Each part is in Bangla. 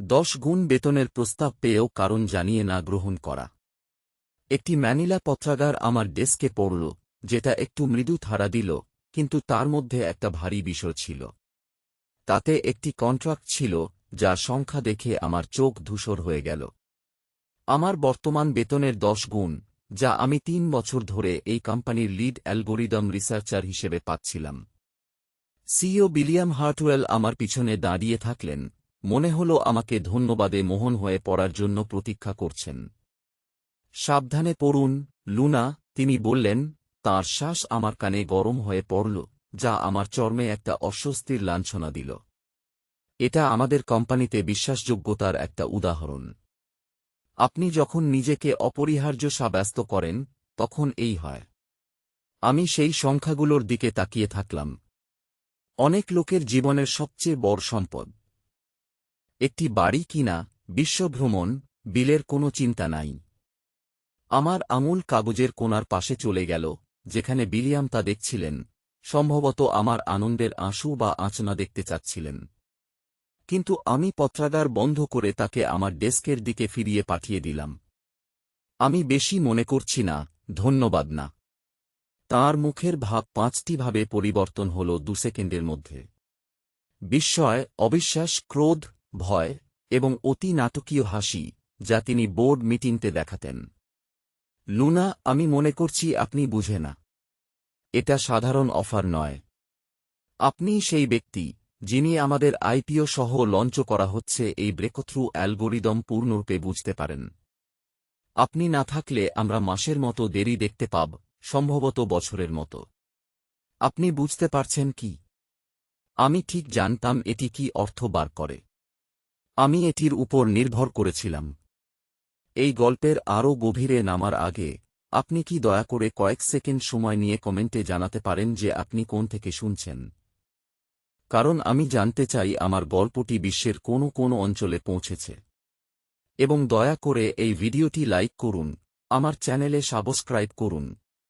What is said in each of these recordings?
দশ গুণ বেতনের প্রস্তাব পেয়েও কারণ জানিয়ে না গ্রহণ করা। একটি ম্যানিলা পত্রাগার আমার ডেস্কে পড়ল, যেটা একটু মৃদু ধারা দিল, কিন্তু তার মধ্যে একটা ভারী বিষয় ছিল। তাতে একটি কন্ট্রাক্ট ছিল, যার সংখ্যা দেখে আমার চোখ ধূসর হয়ে গেল। আমার বর্তমান বেতনের দশ গুণ, যা আমি তিন বছর ধরে এই কোম্পানির লিড অ্যালগোরিদম রিসার্চার হিসেবে পাচ্ছিলাম। সিও বিলিয়াম হার্টওয়েল আমার পিছনে দাঁড়িয়ে থাকলেন মনে হল আমাকে ধন্যবাদে মোহন হয়ে পড়ার জন্য প্রতীক্ষা করছেন। সাবধানে পড়ুন, লুনা, তিনি বললেন, তাঁর শ্বাস আমার কানে গরম হয়ে পড়ল, যা আমার চর্মে একটা অস্বস্তির লাঞ্ছনা দিল। এটা আমাদের কোম্পানিতে বিশ্বাসযোগ্যতার একটা উদাহরণ। আপনি যখন নিজেকে অপরিহার্য সাব্যস্ত করেন, তখন এই হয়। আমি সেই সংখ্যাগুলোর দিকে তাকিয়ে থাকলাম। অনেক লোকের জীবনের সবচেয়ে বড় সম্পদ। একটি বাড়ি কিনা, বিশ্বভ্রমণ, বিলের কোনো চিন্তা নাই। আমার আমূল কাগজের কোনার পাশে চলে গেল, যেখানে বিলিয়াম তা দেখছিলেন, সম্ভবত আমার আনন্দের আঁসু বা আঁচনা দেখতে চাচ্ছিলেন। কিন্তু আমি পত্রাগার বন্ধ করে তাকে আমার ডেস্কের দিকে ফিরিয়ে পাঠিয়ে দিলাম। আমি বেশি মনে করছি না, ধন্যবাদ না। তাঁর মুখের ভাব পাঁচটি ভাবে পরিবর্তন হল দু সেকেন্ডের মধ্যে। বিস্ময়, অবিশ্বাস, ক্রোধ ভয় এবং অতি নাটকীয় হাসি যা তিনি বোর্ড মিটিংতে দেখাতেন। লুনা, আমি মনে করছি আপনি বুঝে না। এটা সাধারণ অফার নয়। আপনি সেই ব্যক্তি যিনি আমাদের আইপিও সহ লঞ্চ করা হচ্ছে এই ব্রেকথ্রু অ্যালগোরিদম পূর্ণরূপে বুঝতে পারেন। আপনি না থাকলে আমরা মাসের মতো দেরি দেখতে পাব, সম্ভবত বছরের মতো। আপনি বুঝতে পারছেন কি? আমি ঠিক জানতাম এটি কি অর্থ বার করে। আমি এটির উপর নির্ভর করেছিলাম। এই গল্পের আরও গভীরে নামার আগে, আপনি কি দয়া করে কয়েক সেকেন্ড সময় নিয়ে কমেন্টে জানাতে পারেন যে আপনি কোন থেকে শুনছেন? কারণ আমি জানতে চাই আমার গল্পটি বিশ্বের কোনো কোনো অঞ্চলে পৌঁছেছে। এবং দয়া করে এই ভিডিওটি লাইক করুন, আমার চ্যানেলে সাবস্ক্রাইব করুন,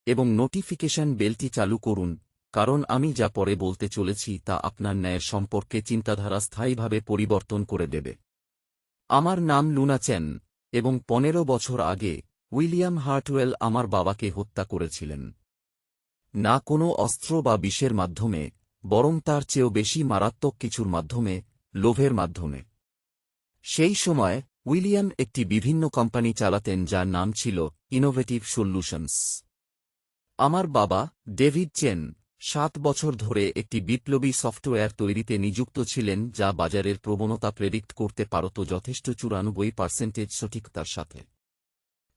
এবং নোটিফিকেশন বেলটি চালু করুন কারণ আমি যা পরে বলতে চলেছি তা আপনার ন্যায়ের সম্পর্কে চিন্তাধারা স্থায়ীভাবে পরিবর্তন করে দেবে। আমার নাম লুনা চেন, এবং পনেরো বছর আগে উইলিয়াম হার্টওয়েল আমার বাবাকে হত্যা করেছিলেন। না কোনো অস্ত্র বা বিষের মাধ্যমে, বরং তার চেয়েও বেশি মারাত্মক কিছুর মাধ্যমে, লোভের মাধ্যমে। সেই সময় উইলিয়াম একটি বিভিন্ন কোম্পানি চালাতেন যার নাম ছিল ইনোভেটিভ সল্যুশনস আমার বাবা ডেভিড চেন সাত বছর ধরে একটি বিপ্লবী সফটওয়্যার তৈরিতে নিযুক্ত ছিলেন, যা বাজারের প্রবণতা প্রেডিক্ট করতে পারত যথেষ্ট চুরানব্বই পার্সেন্টেজ সঠিকতার সাথে।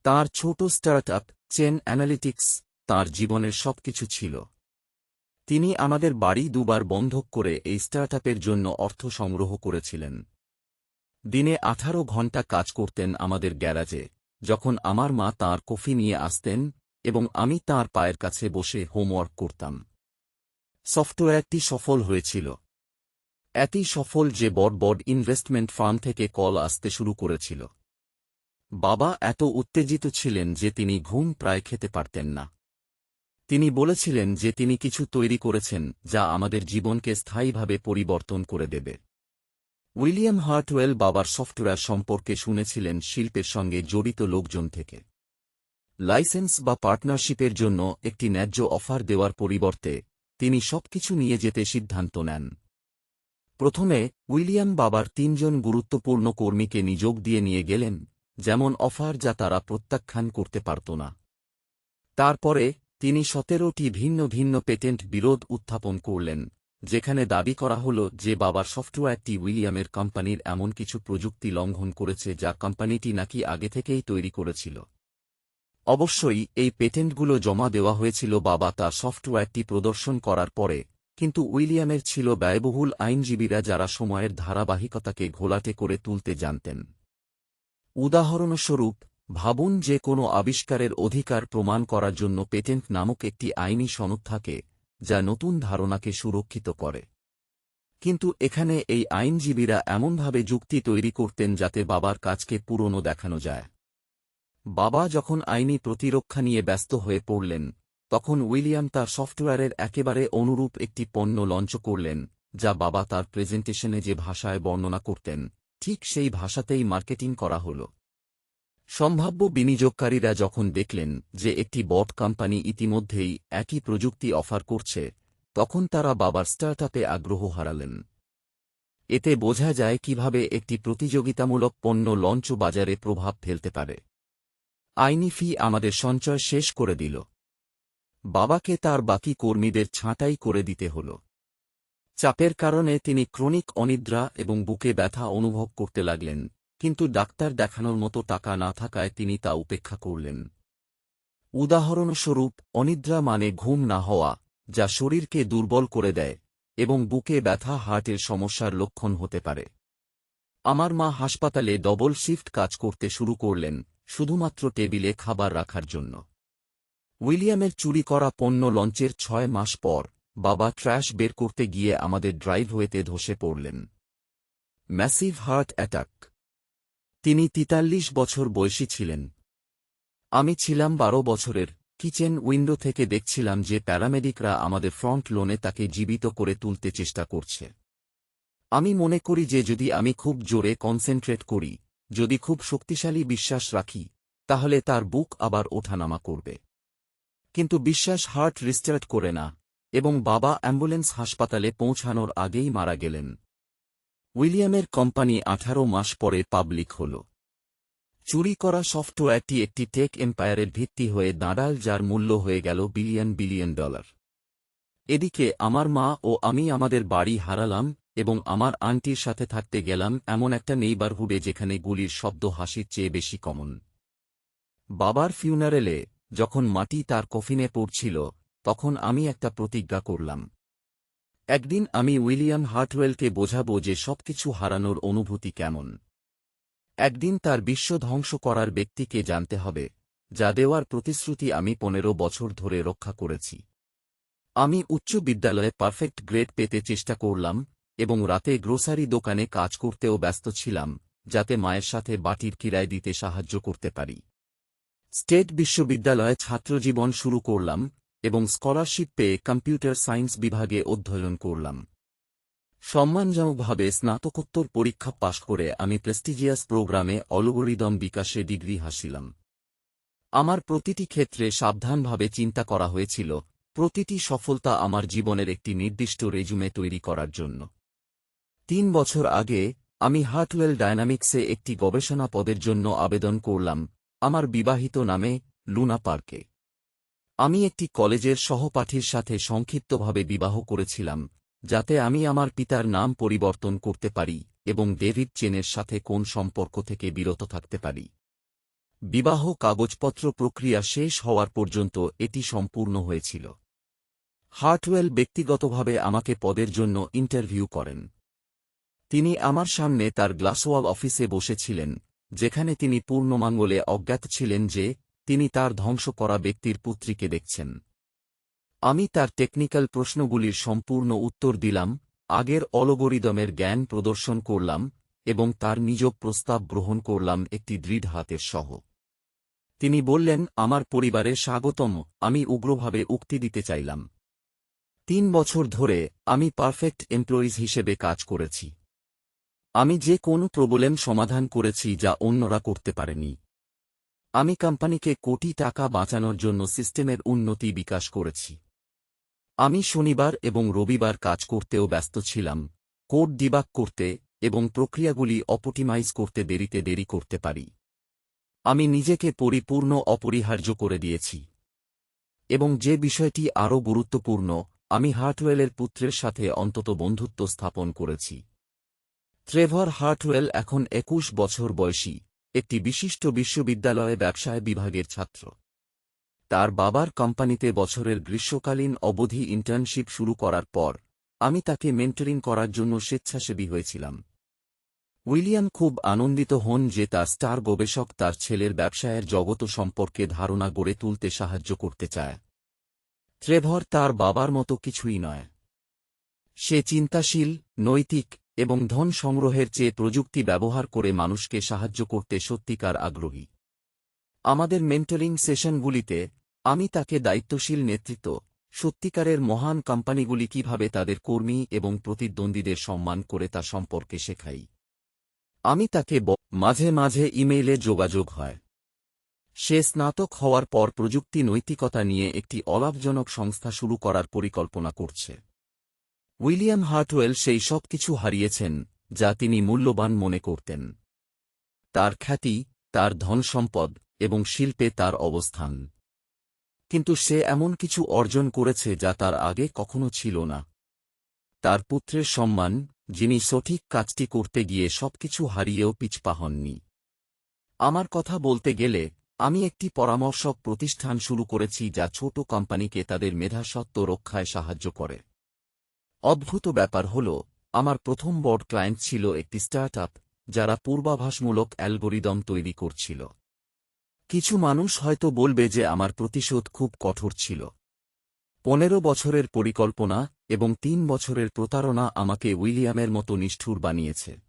তার ছোট স্টার্ট আপ চেন অ্যানালিটিক্স, তাঁর জীবনের সবকিছু ছিল। তিনি আমাদের বাড়ি দুবার বন্ধক করে এই স্টার্টআপের জন্য অর্থ সংগ্রহ করেছিলেন। দিনে আঠারো ঘণ্টা কাজ করতেন আমাদের গ্যারাজে, যখন আমার মা তাঁর কফি নিয়ে আসতেন এবং আমি তাঁর পায়ের কাছে বসে হোমওয়ার্ক করতাম। সফটওয়্যারটি সফল হয়েছিল। এতই সফল যে বড় ইনভেস্টমেন্ট ফার্ম থেকে কল আসতে শুরু করেছিল। বাবা এত উত্তেজিত ছিলেন যে তিনি ঘুম প্রায় খেতে পারতেন না। তিনি বলেছিলেন যে তিনি কিছু তৈরি করেছেন যা আমাদের জীবনকে স্থায়ীভাবে পরিবর্তন করে দেবে। উইলিয়াম হার্টওয়েল বাবার সফটওয়্যার সম্পর্কে শুনেছিলেন শিল্পের সঙ্গে জড়িত লোকজন থেকে। লাইসেন্স বা পার্টনারশিপের জন্য একটি ন্যায্য অফার দেওয়ার পরিবর্তে তিনি সবকিছু নিয়ে যেতে সিদ্ধান্ত নেন। প্রথমে, উইলিয়াম বাবার তিনজন গুরুত্বপূর্ণ কর্মীকে নিযোগ দিয়ে নিয়ে গেলেন, যেমন অফার যা তারা প্রত্যাখ্যান করতে পারত না। তারপরে, তিনি সতেরোটি ভিন্ন ভিন্ন পেটেন্ট বিরোধ উত্থাপন করলেন, যেখানে দাবি করা হল যে বাবার সফটওয়্যারটি উইলিয়ামের কোম্পানির এমন কিছু প্রযুক্তি লঙ্ঘন করেছে যা কোম্পানিটি নাকি আগে থেকেই তৈরি করেছিল। অবশ্যই, এই পেটেন্টগুলো জমা দেওয়া হয়েছিল বাবা তার সফটওয়্যারটি প্রদর্শন করার পরে, কিন্তু উইলিয়ামের ছিল ব্যয়বহুল আইনজীবীরা যারা সময়ের ধারাবাহিকতাকে ঘোলাটে করে তুলতে জানতেন। উদাহরণস্বরূপ, ভাবুন যে কোনো আবিষ্কারের অধিকার প্রমাণ করার জন্য পেটেন্ট নামক একটি আইনি সনদ থাকে, যা নতুন ধারণাকে সুরক্ষিত করে। কিন্তু এখানে এই আইনজীবীরা এমনভাবে যুক্তি তৈরি করতেন যাতে বাবার কাজকে পুরনো দেখানো যায়। বাবা যখন আইনি প্রতিরক্ষা নিয়ে ব্যস্ত হয়ে পড়লেন, তখন উইলিয়াম তার সফটওয়্যারের একেবারে অনুরূপ একটি পণ্য লঞ্চ করলেন, যা বাবা তার প্রেজেন্টেশনে যে ভাষায় বর্ণনা করতেন, ঠিক সেই ভাষাতেই মার্কেটিং করা হল। সম্ভাব্য বিনিয়োগকারীরা যখন দেখলেন যে একটি বট কোম্পানি ইতিমধ্যেই একই প্রযুক্তি অফার করছে, তখন তারা বাবার স্টার্টআপে আগ্রহ হারালেন। এতে বোঝা যায় কীভাবে একটি প্রতিযোগিতামূলক পণ্য লঞ্চ বাজারে প্রভাব ফেলতে পারে। আইনি ফি আমাদের সঞ্চয় শেষ করে দিল। বাবাকে তার বাকি কর্মীদের ছাঁটাই করে দিতে হল। চাপের কারণে তিনি ক্রনিক অনিদ্রা এবং বুকে ব্যথা অনুভব করতে লাগলেন, কিন্তু ডাক্তার দেখানোর মতো টাকা না থাকায় তিনি তা উপেক্ষা করলেন। উদাহরণস্বরূপ, অনিদ্রা মানে ঘুম না হওয়া, যা শরীরকে দুর্বল করে দেয় এবং বুকে ব্যথা হার্টের সমস্যার লক্ষণ হতে পারে। আমার মা হাসপাতালে ডবল শিফট কাজ করতে শুরু করলেন শুধুমাত্র টেবিলে খাবার রাখার জন্য। উইলিয়ামের চুরি করা পণ্য লঞ্চের ছয় মাস পর, বাবা ট্র্যাশ বের করতে গিয়ে আমাদের ড্রাইভওয়েতে ধসে পড়লেন। Massive heart attack. তিনি তিতাল্লিশ বছর বয়সী ছিলেন। আমি ছিলাম বারো বছরের, কিচেন উইন্ডো থেকে দেখছিলাম যে প্যারামেডিকরা আমাদের ফ্রন্ট লোনে তাকে জীবিত করে তুলতে চেষ্টা করছে। আমি মনে করি যে যদি আমি খুব জোরে কনসেন্ট্রেট করি যদি খুব শক্তিশালী বিশ্বাস রাখি, তাহলে তার বুক আবার ওঠানামা করবে। কিন্তু বিশ্বাস হার্ট রিস্টার্ট করে না, এবং বাবা অ্যাম্বুলেন্স হাসপাতালে পৌঁছানোর আগেই মারা গেলেন। উইলিয়ামের কোম্পানি আঠারো মাস পরে পাবলিক হল। চুরি করা সফটওয়্যারটি একটি টেক এম্পায়ারের ভিত্তি হয়ে দাঁড়াল, যার মূল্য হয়ে গেল বিলিয়ন বিলিয়ন ডলার। এদিকে, আমার মা ও আমি আমাদের বাড়ি হারালাম এবং আমার আন্টির সাথে থাকতে গেলাম এমন একটা নেইবারহুডে যেখানে গুলির শব্দ হাসির চেয়ে বেশি কমন। বাবার ফিউনারেলে যখন মাটি তার কফিনে পড়ছিল, তখন আমি একটা প্রতিজ্ঞা করলাম। একদিন আমি উইলিয়াম হার্টওয়েলকে বোঝাবো যে সবকিছু হারানোর অনুভূতি কেমন। একদিন তার বিশ্ব ধ্বংস করার ব্যক্তিকে জানতে হবে, যা দেওয়ার প্রতিশ্রুতি আমি পনেরো বছর ধরে রক্ষা করেছি। আমি উচ্চ বিদ্যালয়ে পারফেক্ট গ্রেড পেতে চেষ্টা করলাম এবং রাতে গ্রোসারি দোকানে কাজ করতেও ব্যস্ত ছিলাম, যাতে মায়ের সাথে বাটির কিরায় দিতে সাহায্য করতে পারি। স্টেট বিশ্ববিদ্যালয়ে ছাত্রজীবন শুরু করলাম এবং স্কলারশিপ পেয়ে কম্পিউটার সায়েন্স বিভাগে অধ্যয়ন করলাম। সম্মানজনকভাবে স্নাতকোত্তর পরীক্ষা পাশ করে আমি প্রেস্টিজিয়াস প্রোগ্রামে অলগোরিদম বিকাশে ডিগ্রি হাসিলাম। আমার প্রতিটি ক্ষেত্রে সাবধানভাবে চিন্তা করা হয়েছিল, প্রতিটি সফলতা আমার জীবনের একটি নির্দিষ্ট রেজুমে তৈরি করার জন্য। তিন বছর আগে, আমি হার্টওয়েল ডায়নামিক্সে একটি গবেষণা পদের জন্য আবেদন করলাম, আমার বিবাহিত নামে লুনা পার্কে। আমি একটি কলেজের সহপাঠীর সাথে সংক্ষিপ্তভাবে বিবাহ করেছিলাম, যাতে আমি আমার পিতার নাম পরিবর্তন করতে পারি এবং ডেভিড চেনের সাথে কোন সম্পর্ক থেকে বিরত থাকতে পারি। বিবাহ কাগজপত্র প্রক্রিয়া শেষ হওয়ার পর্যন্ত এটি সম্পূর্ণ হয়েছিল। হার্টওয়েল ব্যক্তিগতভাবে আমাকে পদের জন্য ইন্টারভিউ করেন। তিনি আমার সামনে তার গ্লাসওয়াল অফিসে বসেছিলেন, যেখানে তিনি পূর্ণমাঙ্গলে অজ্ঞাত ছিলেন যে, তিনি তার ধ্বংস করা ব্যক্তির পুত্রীকে দেখছেন। আমি তার টেকনিক্যাল প্রশ্নগুলির সম্পূর্ণ উত্তর দিলাম, আগের অলগোরিদমের জ্ঞান প্রদর্শন করলাম, এবং তার নিজ প্রস্তাব গ্রহণ করলাম একটি দৃঢ় হাতের সহ। তিনি বললেন, আমার পরিবারে স্বাগতম, আমি উগ্রভাবে উক্তি দিতে চাইলাম। তিন বছর ধরে আমি পারফেক্ট এমপ্লয়িজ হিসেবে কাজ করেছি। আমি যে কোনো প্রবলেম সমাধান করেছি যা অন্যরা করতে পারেনি। আমি কোম্পানিকে কোটি টাকা বাঁচানোর জন্য সিস্টেমের উন্নতি বিকাশ করেছি। আমি শনিবার এবং রবিবার কাজ করতেও ব্যস্ত ছিলাম, কোড ডিবাক করতে এবং প্রক্রিয়াগুলি অপটিমাইজ করতে দেরিতে দেরি করতে পারি। আমি নিজেকে পরিপূর্ণ অপরিহার্য করে দিয়েছি। এবং যে বিষয়টি আরও গুরুত্বপূর্ণ, আমি হার্টওয়েলের পুত্রের সাথে অন্তত বন্ধুত্ব স্থাপন করেছি। ট্রেভর হার্টওয়েল এখন একুশ বছর বয়সী, একটি বিশিষ্ট বিশ্ববিদ্যালয়ে ব্যবসায় বিভাগের ছাত্র। তার বাবার কোম্পানিতে বছরের গ্রীষ্মকালীন অবধি ইন্টার্নশিপ শুরু করার পর, আমি তাকে মেন্টরিং করার জন্য স্বেচ্ছাসেবী হয়েছিলাম। উইলিয়াম খুব আনন্দিত হন যে তার স্টার গবেষক তার ছেলের ব্যবসায়ের জগত সম্পর্কে ধারণা গড়ে তুলতে সাহায্য করতে চায়। ট্রেভর তার বাবার মতো কিছুই নয়। সে চিন্তাশীল, নৈতিক এবং ধন সংগ্রহের চেয়ে প্রযুক্তি ব্যবহার করে মানুষকে সাহায্য করতে সত্যিকার আগ্রহী। আমাদের মেন্টরিং সেশনগুলিতে আমি তাকে দায়িত্বশীল নেতৃত্ব, সত্যিকারের মহান কোম্পানিগুলি কীভাবে তাদের কর্মী এবং প্রতিদ্বন্দ্বীদের সম্মান করে তা সম্পর্কে শেখাই। আমি তাকে মাঝে মাঝে ইমেইলে যোগাযোগ হয়। সে স্নাতক হওয়ার পর প্রযুক্তি নৈতিকতা নিয়ে একটি অলাভজনক সংস্থা শুরু করার পরিকল্পনা করছে। উইলিয়াম হার্টওয়েল সেই সব কিছু হারিয়েছেন, যা তিনি মূল্যবান মনে করতেন। তার খ্যাতি, তার ধনসম্পদ এবং শিল্পে তার অবস্থান। কিন্তু সে এমন কিছু অর্জন করেছে যা তার আগে কখনো ছিল না। তার পুত্রের সম্মান, যিনি সঠিক কাজটি করতে গিয়ে সবকিছু হারিয়েও পিছপা হননি। আমার কথা বলতে গেলে, আমি একটি পরামর্শক প্রতিষ্ঠান শুরু করেছি যা ছোট কোম্পানিকে তাদের মেধাসত্ত্ব রক্ষায় সাহায্য করে। অদ্ভুত ব্যাপার হল, আমার প্রথম বড় ক্লায়েন্ট ছিল একটি স্টার্টআপ যারা পূর্বাভাসমূলক অ্যালগোরিদম তৈরি করছিল। কিছু মানুষ হয়তো বলবে যে আমার প্রতিশোধ খুব কঠোর ছিল। পনেরো বছরের পরিকল্পনা এবং তিন বছরের প্রতারণা আমাকে উইলিয়ামের মতো নিষ্ঠুর বানিয়েছে।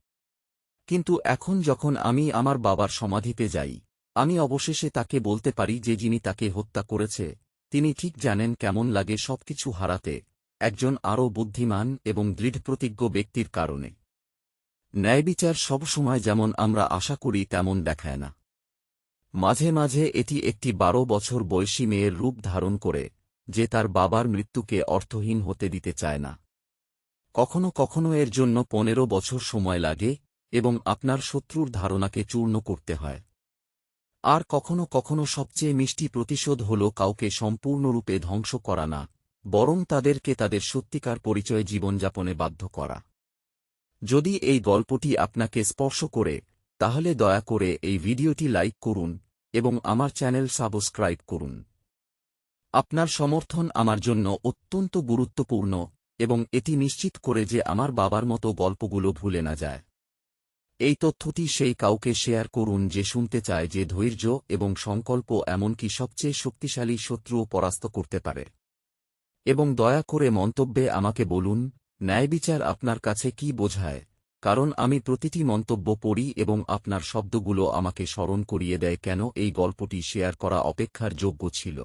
কিন্তু এখন যখন আমি আমার বাবার সমাধিতে যাই, আমি অবশেষে তাকে বলতে পারি যে যিনি তাকে হত্যা করেছে, তিনি ঠিক জানেন কেমন লাগে সবকিছু হারাতে। একজন আরও বুদ্ধিমান এবং দৃঢ়প্রতিজ্ঞ ব্যক্তির কারণে। ন্যায়বিচার সবসময় যেমন আমরা আশা করি, তেমন দেখায় না। মাঝে মাঝে এটি একটি বারো বছর বয়সী মেয়ের রূপ ধারণ করে, যে তার বাবার মৃত্যুকে অর্থহীন হতে দিতে চায় না। কখনো কখনো এর জন্য পনেরো বছর সময় লাগে এবং আপনার শত্রুর ধারণাকে চূর্ণ করতে হয়। আর কখনো কখনো সবচেয়ে মিষ্টি প্রতিশোধ হল কাউকে সম্পূর্ণরূপে ধ্বংস করা না বরং তাদেরকে তাদের সত্যিকার পরিচয়ে জীবনযাপনে বাধ্য করা। যদি এই গল্পটি আপনাকে স্পর্শ করে, তাহলে দয়া করে এই ভিডিওটি লাইক করুন এবং আমার চ্যানেল সাবস্ক্রাইব করুন। আপনার সমর্থন আমার জন্য অত্যন্ত গুরুত্বপূর্ণ এবং এটি নিশ্চিত করে যে আমার বাবার মতো গল্পগুলো ভুলে না যায়। এই তথ্যটি সেই কাউকে শেয়ার করুন যে শুনতে চায় যে ধৈর্য এবং সংকল্প এমনকি সবচেয়ে শক্তিশালী শত্রুও পরাস্ত করতে পারে। এবং দয়া করে মন্তব্যে আমাকে বলুন, ন্যায়বিচার আপনার কাছে কি বোঝায়? কারণ আমি প্রতিটি মন্তব্য পড়ি এবং আপনার শব্দগুলো আমাকে স্মরণ করিয়ে দেয় কেন এই গল্পটি শেয়ার করা অপেক্ষার যোগ্য ছিল।